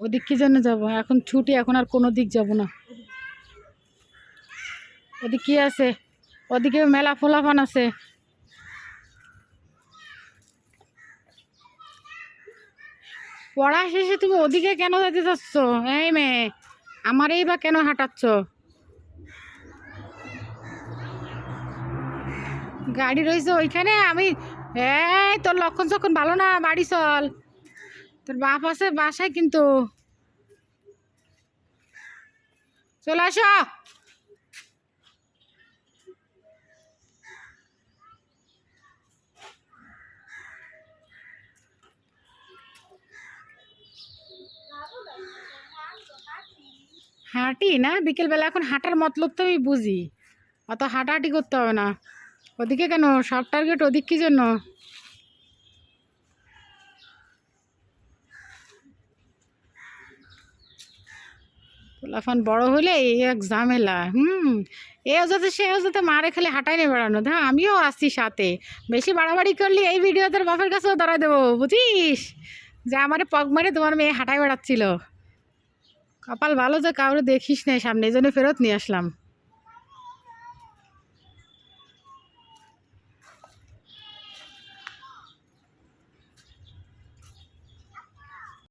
ওদিক কি জন্য যাব? এখন ছুটি, এখন আর কোনো দিক যাব না। ওদিক কি আছে? ওদিকে মেলা ফোলাফান আছে। পড়া শেষে তুমি ওদিকে কেন যেতে চাচ্ছ এই মেয়ে আমার এই বা কেন হাঁটাচ্ছ? গাড়ি রয়েছে ওইখানে, আমি এই তোর লক্ষণ চক্ষণ ভালো না? বাড়ি চল। তোর বাপ আছে বাসায় কিন্তু চলে আসো। হাঁটি না? বিকেলবেলা এখন হাঁটার মতলব তো আমি বুঝি। অত হাঁটাহাঁটি করতে হবে না। ওদিকে কেন? সব টার্গেট ওদিক কি জন্য? পোলাফান বড় হলে এই এক ঝামেলা। হুম এ অজাতে সে অজাতে মারে খালি হাঁটাই নিয়ে বেড়ানো। হ্যাঁ আমিও আসছি সাথে। বেশি বাড়াবাড়ি করলে এই ভিডিও তোর বাপের কাছেও দাঁড়ায় দেবো, বুঝিস? যে আমার পগ মারে তোমার মেয়ে হাঁটাই বেড়াচ্ছিল। কপাল ভালো যে কাউরে দেখিস না সামনে, এই জন্য ফেরত নিয়ে আসলাম।